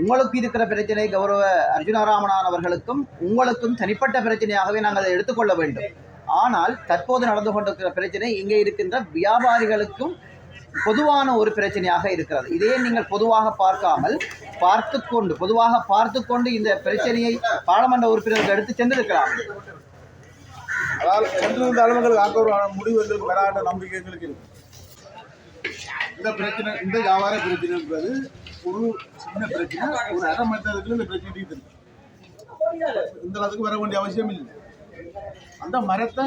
உங்களுக்கு இருக்கிற பிரச்சனை கௌரவ அர்ஜுனாராமனான் அவர்களுக்கும் உங்களுக்கும் தனிப்பட்ட பிரச்சனையாகவே நாங்கள் அதை எடுத்துக்கொள்ள வேண்டும். ஆனால் தற்போது நடந்து கொண்டிருக்கிற பிரச்சனை இங்கே இருக்கின்ற வியாபாரிகளுக்கும் பொதுவான ஒரு பிரச்சனையாக இருக்கிறது. இதே நீங்கள் பொதுவாக பார்க்காமல் பார்த்து கொண்டு பொதுவாக பார்த்து கொண்டு இந்த பிரச்சனையை பாராளுமன்ற உறுப்பினர்கள் எடுத்து சென்றிருக்கலாம். அதாவது சென்றிருந்த அளவுகளுக்கு முடிவு வராத நம்பிக்கை எங்களுக்கு இந்த பிரச்சனை இந்த வியாபார பிரச்சனைன்றது ஒரு இந்த பிரச்சனை? ஒரு அரை மணி இந்த பிரச்சனை தீர்த்து இந்த அளவுக்கு வர வேண்டிய அவசியம் இல்லை. அந்த மரத்தை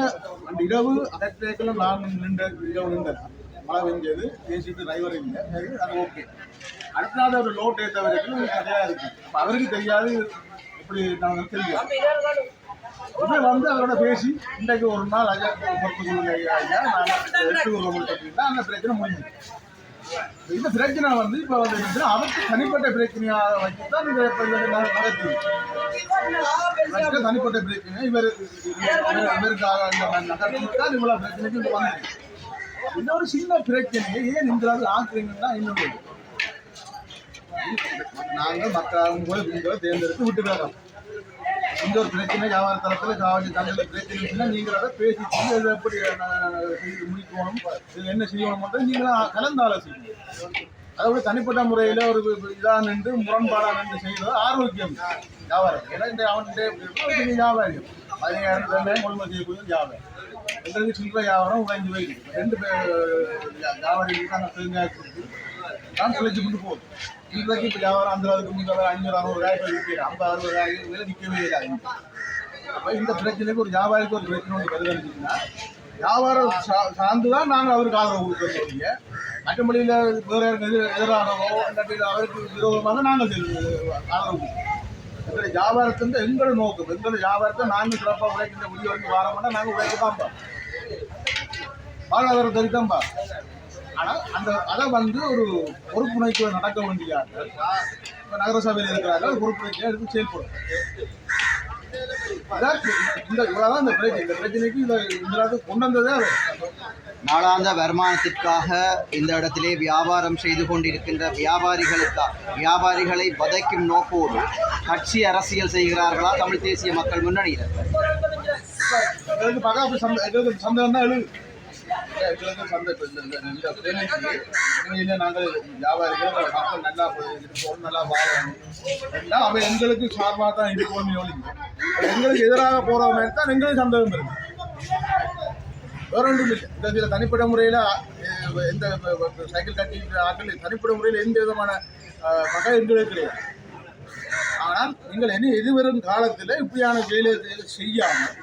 அந்த இரவு அகற்றேக்கில் நான் நின்ற இரவு நின்ற மழை பெஞ்சது பேசிட்டு டிரைவர் இல்லை. அது ஓகே அடுத்த நாள் ஒரு லோட் ஏற்ற வரைக்கும் சரியாக இருக்கு. அப்போ அவருக்கு தெரியாது எப்படி நாங்கள் தெரியும் உடனே வந்து அவரோட பேசி இன்றைக்கு ஒரு நாள் ஐயா பொறுத்து கொள்ளுங்க ஐயா. நான் எடுத்து விடுறோம் அப்படின்னா அந்த பிரச்சனை முடிஞ்சு இந்த பிரச்சனை வந்து இப்போ வந்து அவருக்கு தனிப்பட்ட பிரச்சனையாக வச்சு தான் இந்த நடத்தி. மற்ற தனிப்பட்ட பிரச்சனை இவர் இவர் இந்த நகர்த்தி தான் இவ்வளோ பிரச்சனைக்கு இது வந்தது. இன்னொரு சின்ன பிரச்சனையை ஏன் இந்த அளவு ஆக்குறீங்கன்னா இன்னொன்று நாங்கள் மக்களும் கூட தேர்ந்தெடுத்து விட்டு வேறோம் இந்த ஒரு பிரச்சனை வியாபார தளத்தில் காவலி தளத்தில் பிரச்சனை இருந்துச்சுன்னா நீங்கள் அதை பேசி தீர்த்து எப்படி முடிக்கணும் இது என்ன செய்யணும் நீங்களும் கலந்து ஆலோசிக்கணும் அதோட தனிப்பட்ட முறையில் ஒரு இதாக நின்று முரண்பாடாக நின்று செய்வது ஆரோக்கியம். வியாபாரம். ஏன்னா இந்த அவனுடைய பெரிய வியாபாரம் பதினாயிரம் ரெண்டாயிரம் கொள்முதல் செய்யக்கூடிய வியாபாரம். எங்களுக்கு சில்லறை வியாபாரம் உழைஞ்சு போயிருக்கு ரெண்டு பேர் வியாபாரிகளுக்கு நாங்கள் தேங்காய் நான் தான் கொண்டு போகுது இன்றைக்கு இப்போ வியாபாரம் அந்த அளவுக்கு முந்தைய அஞ்சூறு அறுபது ரூபாய் விற்கிறேன் ஐம்பது அறுபது ரூபாய் நிற்கவே இல்லை. அப்போ இந்த பிரச்சனைக்கு ஒரு வியாபாரிக்கு ஒரு பிரச்சனை ஒன்று வருதுன்னா வியாபாரம் சா- சார்ந்து தான் நாங்கள் அவருக்கு ஆதரவு கொடுக்குறோம் ஒழிய மற்றபடியில் வேறு யாருக்கு எதிர் எதிரானவோ இல்லாட்டி அவருக்கு விரோதமாக நாங்கள் ஆதரவு கொடுக்குறோம் எங்களுடைய வியாபாரத்தின் எங்களோட நோக்கம். எங்களோட வியாபாரத்தை நாங்கள் சிறப்பாக உழைக்கின்ற முடிவு வரைக்கும் வாரம்னா நாங்கள் உழைக்க தான்ப்பா வாழ்வாதாரம் தெரிவித்தான்பா ஆனால் அந்த அதை வந்து ஒரு பொறுப்புணர்ச்சியோடு நடக்க வேண்டியார்கள் இப்போ நகரசபையில் இருக்கிறார்கள் பொறுப்புணர்ச்சியாக எடுத்து செயல்படும் அதான் இந்த இவ்வளோதான் இந்த பிரச்சனை. இந்த பிரச்சனைக்கு இந்த இந்த கொண்டு வந்ததே அது நாளாந்த வருமானத்திற்காக இந்த இடத்திலே வியாபாரம் செய்து கொண்டிருக்கின்ற வியாபாரிகளுக்கா வியாபாரிகளை வதைக்கும் நோக்கோடு கட்சி அரசியல் செய்கிறார்களா தமிழ் தேசிய மக்கள் முன்னணியினர் எங்களுக்கு பகா சந்தேகம் தான் எழுது. எங்களுக்கு சந்தை இப்ப இந்த- இந்த- நாங்கள் வியாபாரிகள் மக்கள் நல்லா இருப்போம் நல்லா வாழணும் எல்லாம் அவன் எங்களுக்கு சார்பாக தான் இருக்கணும் ஒழிங்க எங்களுக்கு எதிராக போகிற மாதிரி தான் எங்களுக்கு சந்தேகம் இருக்கு வேற ஒன்றும் இல்லை இந்த சில தனிப்பட்ட முறையில் எந்த சைக்கிள் கட்டிக்கிற ஆட்கள் தனிப்பட்ட முறையில் எந்த விதமான அஹ், பகை எங்களுக்கு கிடையாது ஆனால் நீங்கள் என்ன எதிர்வரும் காலத்தில் இப்படியான வேலை செய்யாமல்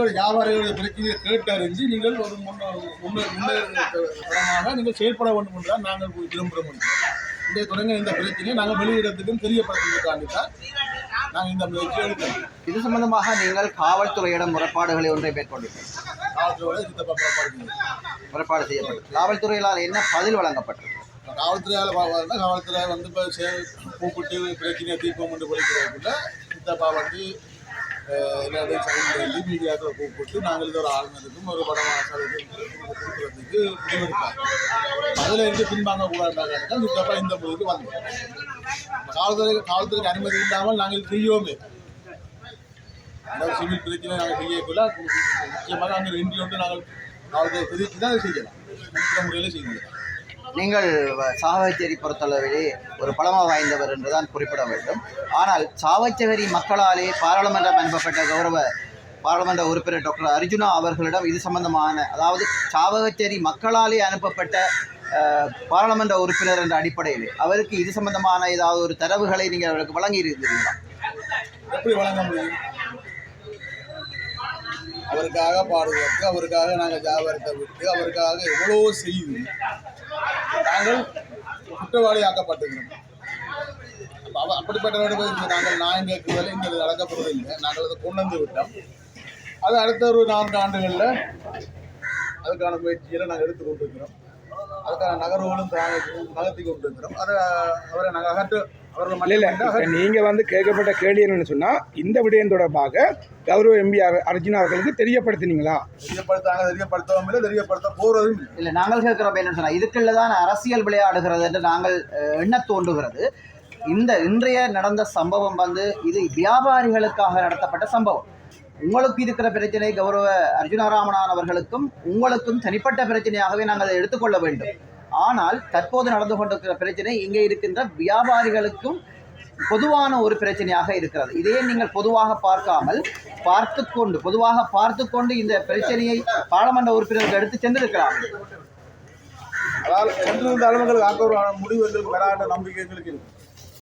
எங்களுடைய வியாபாரிகளுடைய பிரச்சனையை கேட்டறிஞ்சு நீங்கள் ஒரு முன்ன முன்னே முன்னேற்றமாக நீங்கள் செயல்பட வேண்டும் என்று தான் நாங்கள் விரும்புகிற முடியும் இந்த தொடங்க இந்த பிரச்சனையை நாங்கள் வெளியிடத்துக்கும் தெரியப்படுத்துவதற்காண்டி தான் நாங்கள் இந்த முயற்சி எடுக்கிறோம் இது சம்பந்தமாக நீங்கள் காவல்துறையிடம் முறைப்பாடுகளை ஒன்றை மேற்கொண்டீர்கள். காவல்துறையோட இந்த பக்கப்படுகிறது முறைப்பாடு செய்யப்பட்டது. காவல்துறையினால் என்ன பதில் வழங்கப்பட்டது? காவல்துறையால் பார்க்கறதுனா காவல்துறை வந்து இப்போ சே கூப்பிட்டு பிரச்சனையை தீர்ப்போம் என்று குறைக்கிறதுக்குள்ள சித்தப்பா வந்து எல்லாத்தையும் சைன் மீடியாக்களை கூப்பிட்டு நாங்கள் இது ஒரு ஆளுநருக்கும் ஒரு படமாக கொடுக்குறதுக்கு முடிவெடுப்பாங்க. அதில் இருந்து பின்வாங்க கூடாதுனாங்க தான் இந்த முடிவுக்கு வந்தோம் காவல்துறை காவல்துறைக்கு அனுமதி இல்லாமல் நாங்கள் செய்யோமே அதாவது சிவில் பிரச்சனை நாங்கள் செய்யக்குள்ள முக்கியமாக அங்கே ரெண்டு ஒன்று நாங்கள் காவல்துறை பிரித்து தான் அதை செய்யலாம். முக்கிய முறையில் செய்யலாம் நீங்கள் சாவச்சேரி பொறுத்தளவிலே ஒரு பழமை வாய்ந்தவர் என்றுதான் குறிப்பிட வேண்டும். ஆனால் சாவச்சேரி மக்களாலே பாராளுமன்றம் அனுப்பப்பட்ட கௌரவ பாராளுமன்ற உறுப்பினர் டாக்டர் அர்ஜுனா அவர்களிடம் இது சம்பந்தமான அதாவது சாவகச்சேரி மக்களாலே அனுப்பப்பட்ட பாராளுமன்ற உறுப்பினர் என்ற அடிப்படையில் அவருக்கு இது சம்பந்தமான ஏதாவது ஒரு தரவுகளை நீங்கள் அவருக்கு வழங்கி இருந்தீங்களா எப்படி வழங்க முடியும்? அவருக்காக பாடுபட்டு அவருக்காக நாங்கள் ஜாபகத்தை விட்டு அவருக்காக எவ்வளோ செய்யும் நாங்கள் குற்றவாளியாக்கப்பட்டிருக்கிறோம். ஆக்கப்பட்டுக்கிறோம் அப்ப அவ போய் நாங்கள் நியாயம் கேட்குறதில் இங்கே நடக்கப்படுறது நாங்கள் அதை கொண்டு வந்து விட்டோம். அது அடுத்த ஒரு நான்கு ஆண்டுகளில் அதுக்கான முயற்சிகளை நாங்கள் எடுத்து கொண்டிருக்கிறோம். அதுக்கான நகர்வுகளும் நகர்த்தி கொண்டிருக்கிறோம். அதை அவரை நாங்கள் அகற்ற இல்ல இல்ல. மட்டும் இப்ப நீங்க வந்து கேட்கப்பட்ட கேள்வி என்னன்னு சொன்னா இந்த விடயம் தொடர்பாக கௌரவ எம்பி அர்ஜுனா அவர்களுக்கு தெரியப்படுத்தினீங்களா? தெரியப்படுத்தாங்க தெரியப்படுத்தவும் இல்லை தெரியப்படுத்த போறதும் இல்லை. நாங்கள் கேட்குறோம் என்ன சொன்னால் இதுக்குள்ள தான் அரசியல் விளையாடுகிறது என்று நாங்கள் அஹ், எண்ணத் தோன்றுகிறது. இந்த இன்றைய நடந்த சம்பவம் வந்து இது வியாபாரிகளுக்காக நடத்தப்பட்ட சம்பவம். உங்களுக்கு இருக்கிற பிரச்சனை கௌரவ அர்ஜுனா ராமநாதன் அவர்களுக்கும் உங்களுக்கும் தனிப்பட்ட பிரச்சனையாகவே நாங்கள் அதை எடுத்துக்கொள்ள வேண்டும். ஆனால் தற்போது நடந்து கொண்டிருக்கிற பிரச்சனை இங்கே இருக்கின்ற வியாபாரிகளுக்கும் பொதுவான ஒரு பிரச்சனையாக இருக்கிறது. இதையே நீங்கள் பொதுவாக பார்க்காமல் பார்த்து கொண்டு பொதுவாக பார்த்து கொண்டு இந்த பிரச்சனையை பாராளுமன்ற உறுப்பினர்கள் எடுத்து சென்றிருக்கிறார்கள் அதாவது சென்றிருந்த ஆக்கப்பூர்வமான முடிவு எங்களுக்கு வராத நம்பிக்கை எங்களுக்கு இருக்கு.